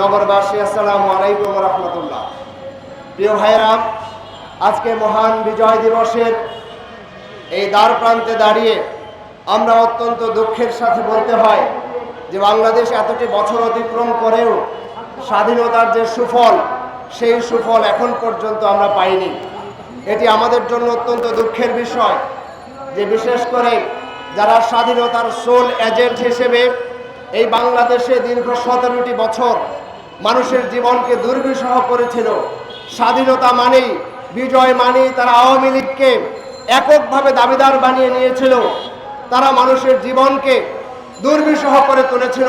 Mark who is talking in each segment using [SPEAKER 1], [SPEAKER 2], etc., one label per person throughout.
[SPEAKER 1] নগরবাসী, আসসালামু আলাইকুম রহমতুল্লাহ। প্রিয় ভাইরা আজকে মহান বিজয় দিবসের এই দ্বার প্রান্তে দাঁড়িয়ে আমরা অত্যন্ত দুঃখের সাথে বলতে হয় যে বাংলাদেশ এতটি বছর অতিক্রম করেও স্বাধীনতার যে সুফল, সেই সুফল এখন পর্যন্ত আমরা পাইনি। এটি আমাদের জন্য অত্যন্ত দুঃখের বিষয় যে বিশেষ করে যারা স্বাধীনতার সোল এজেন্ট হিসেবে এই বাংলাদেশে দীর্ঘ সতেরোটি বছর মানুষের জীবনকে দুর্বিষহ করেছিল। স্বাধীনতা মানেই, বিজয় মানেই তারা আওয়ামী লীগকে এককভাবে দাবিদার বানিয়ে নিয়েছিল। তারা মানুষের জীবনকে দুর্বিষহ করে তুলেছিল।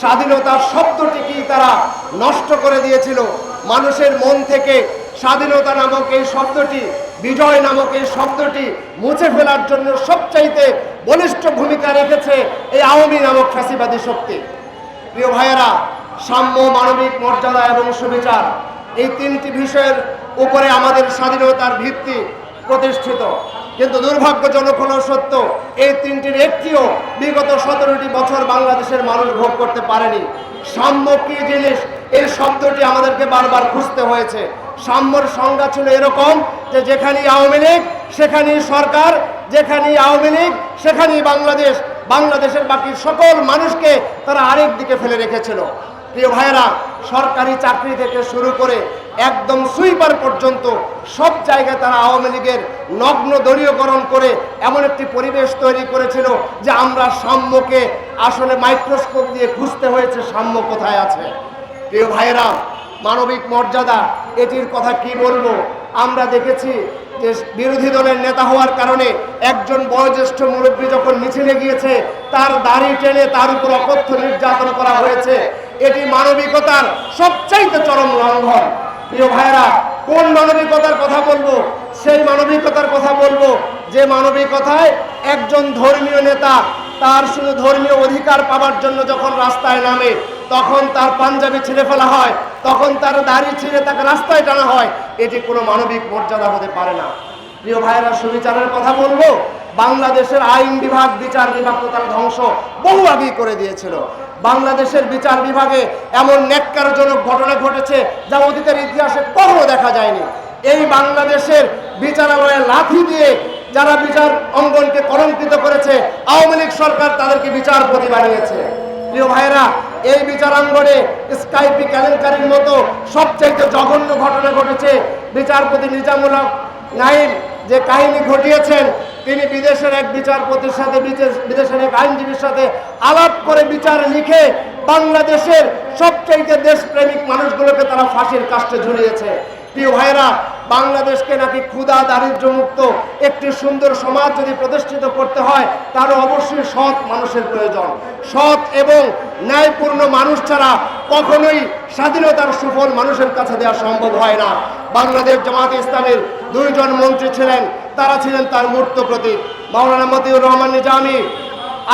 [SPEAKER 1] স্বাধীনতার শব্দটিকে তারা নষ্ট করে দিয়েছিল। মানুষের মন থেকে স্বাধীনতা নামক এই শব্দটি, বিজয় নামক এই শব্দটি মুছে ফেলার জন্য সবচাইতে বলিষ্ঠ ভূমিকা রেখেছে এই আওয়ামী নামক ফ্যাসিবাদী শক্তি। প্রিয় ভাইয়েরা সাম্য, মানবিক মর্যাদা এবং সুবিচার এই তিনটি বিষয়ের উপরে আমাদের স্বাধীনতার ভিত্তি প্রতিষ্ঠিত। কিন্তু দুর্ভাগ্যজনক হলো সত্য, এই তিনটির একটিও বিগত সতেরোটি বছর বাংলাদেশের মানুষ ভোগ করতে পারেনি। সাম্য কি জিনিস? এই শব্দটি আমাদেরকে বারবার খুঁজতে হয়েছে। সাম্যর সংজ্ঞা ছিল এরকম যে যেখানেই আওয়ামী লীগ, সেখানেই সরকার, যেখানেই আওয়ামী লীগ, সেখানেই বাংলাদেশ। বাংলাদেশের বাকি সকল মানুষকে তারা আরেক দিকে ফেলে রেখেছিল। প্রিয় ভাইয়েরা, সরকারি চাকরি থেকে শুরু করে একদম সুইপার পর্যন্ত সব জায়গায় তারা আওয়ামী লীগের নগ্ন দলীয়করণ করে এমন একটি পরিবেশ তৈরি করেছিল যে আমরা সাম্যকে আসলে মাইক্রোস্কোপ দিয়ে খুঁজতে হয়েছে, সাম্য কোথায় আছে? প্রিয় ভাইয়েরা, মানবিক মর্যাদা, এটির কথা কি বলব? আমরা দেখেছি যে বিরোধী দলের নেতা হওয়ার কারণে একজন বয়োজ্যেষ্ঠ মুরব্বী যখন মিছিলে গিয়েছে, তার দাড়ি টেনে তার উপর অকথ্য নির্যাতন করা হয়েছে। এটি মানবিকতার সবচাইতে চরম লঙ্ঘন। প্রিয় ভাইয়েরা, কোন মানবিকতার কথা বলব? সেই মানবিকতার কথা বলব যে মানবিকতায় একজন ধর্মীয় নেতা তার শুধু ধর্মীয় অধিকার পাওয়ার জন্য যখন রাস্তায় নামে, তখন তার পাঞ্জাবি ছিঁড়ে ফেলা হয়, তখন তার দাড়ি ছিঁড়ে তাকে রাস্তায় টানা হয়, এটি কোনো মানবিক মর্যাদা হতে পারে না। প্রিয় ভাইয়েরা, সুবিচারের কথা বলব? বাংলাদেশের আইন বিভাগ, বিচার বিভাগ তো তারা ধ্বংস বহু আগেই করে দিয়েছিল। বাংলাদেশের বিচার বিভাগে এমন ন্যাক্কারজনক ঘটনা ঘটেছে যা অতীতের ইতিহাসে কখনো দেখা যায়নি। এই বাংলাদেশের বিচারালয়ে লাথি দিয়ে যারা বিচার অঙ্গনকে কলঙ্কিত করেছে, আওয়ামী লীগ সরকার তাদেরকে বিচারপতি বানিয়েছে। প্রিয় ভাইরা এই বিচারাঙ্গনে স্কাইপি কেলেঙ্কারির মতো সবচাইতে জঘন্য ঘটনা ঘটেছে বিচারপতি নিজামুল নাইম যে কাহিনী ঘটিয়েছেন তিনি বিদেশের এক বিচারপতির সাথে, বিদেশ- বিদেশের এক আইনজীবীর সাথে আলাপ করে বিচার লিখে বাংলাদেশের সবচাইতে দেশপ্রেমিক মানুষগুলোকে তারা ফাঁসির কাষ্টে ঝুলিয়েছে। প্রিয় ভাইরা বাংলাদেশকে নাকি ক্ষুধা দারিদ্র মুক্ত একটি সুন্দর সমাজ যদি প্রতিষ্ঠিত করতে হয়, তারও অবশ্যই সৎ মানুষের প্রয়োজন। সৎ এবং ন্যায়পূর্ণ মানুষ ছাড়া কখনোই স্বাধীনতার সুফল মানুষের কাছে দেওয়া সম্ভব হয় না। বাংলাদেশ জামাত ইসলামের দুইজন মন্ত্রী ছিলেন তারা ছিলেন তার মূর্ত প্রতীক মাওলানা মতিউর রহমান নিজামী,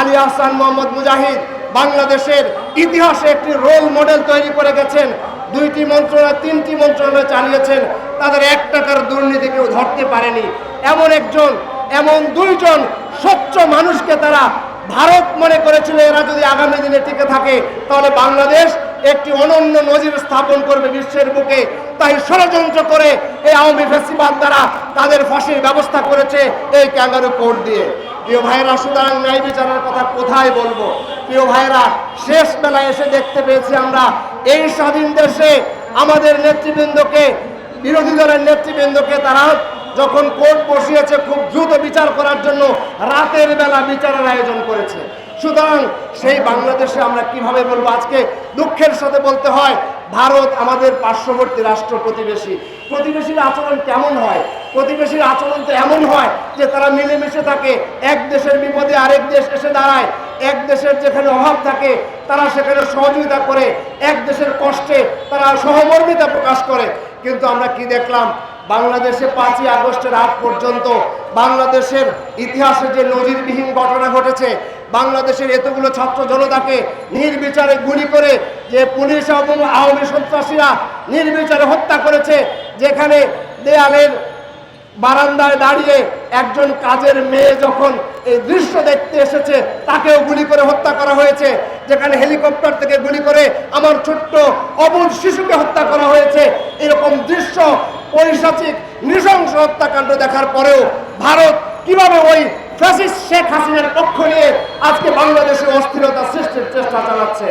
[SPEAKER 1] আলী আহসান মোহাম্মদ মুজাহিদ, বাংলাদেশের ইতিহাসে একটি রোল মডেল তৈরি করে গেছেন। দুইটি মন্ত্রণালয় তিনটি মন্ত্রণালয় চালিয়েছেন। তাদের এক টাকার দুর্নীতি কেউ ধরতে পারেনি। এমন একজন, এমন দুইজন স্বচ্ছ মানুষকে তারা ভারত মনে করেছিল, এরা যদি আগামী দিনে টিকে থাকে, তাহলে বাংলাদেশ একটি অনন্য নজির স্থাপন করবে বিশ্বের বুকে। তাই ষড়যন্ত্র করে এই আওয়ামী ফেসিবাদ দ্বারা তাদের ফাঁসির ব্যবস্থা করেছে এই ক্যাঙ্গারু কোর্ট দিয়ে। প্রিয় ভাইয়েরা, সুতরাং ন্যায় বিচারের কথা কোথায় বলব? প্রিয় ভাইয়েরা, শেষ বেলায় এসে দেখতে পেয়েছি আমরা এই স্বাধীন দেশে আমাদের নেতৃবৃন্দকে, বিরোধী দলের নেতৃবৃন্দকে তারা যখন কোর্ট বসিয়েছে খুব দ্রুত বিচার করার জন্য রাতের বেলা বিচারের আয়োজন করেছে। সুতরাং সেই বাংলাদেশে আমরা কীভাবে বলব? আজকে দুঃখের সাথে বলতে হয় ভারত আমাদের পার্শ্ববর্তী রাষ্ট্র প্রতিবেশী। প্রতিবেশীর আচরণ কেমন হয়? প্রতিবেশীর আচরণ তো এমন হয় যে তারা মিলেমিশে থাকে, এক দেশের বিপদে আরেক দেশ এসে দাঁড়ায়, এক দেশের যেখানে অভাব থাকে, তারা সেখানে সহযোগিতা করে, এক দেশের কষ্টে তারা সহমর্মিতা প্রকাশ করে। কিন্তু আমরা কি দেখলাম? বাংলাদেশে পাঁচই আগস্টের আগ পর্যন্ত বাংলাদেশের ইতিহাসে যে নজিরবিহীন ঘটনা ঘটেছে বাংলাদেশের এতগুলো ছাত্র জনতাকে নির্বিচারে গুলি করে যে পুলিশ এবং আওয়ামী সন্ত্রাসীরা নির্বিচারে হত্যা করেছে, যেখানে দেয়ালের বারান্দায় দাঁড়িয়ে একজন কাজের মেয়ে যখন এই দৃশ্য দেখতে এসেছে, তাকেও গুলি করে হত্যা করা হয়েছে। যেখানে হেলিকপ্টার থেকে গুলি করে আমার ছোট্ট অবুল শিশুকে হত্যা করা হয়েছে। এরকম দৃশ্য পৈশাচিক নৃশংস হত্যাকাণ্ড দেখার পরেও ভারত কীভাবে ওই ফ্যাসিস্ট শেখ হাসিনার পক্ষ নিয়ে আজকে বাংলাদেশে অস্থিরতা সৃষ্টির চেষ্টা চালাচ্ছে।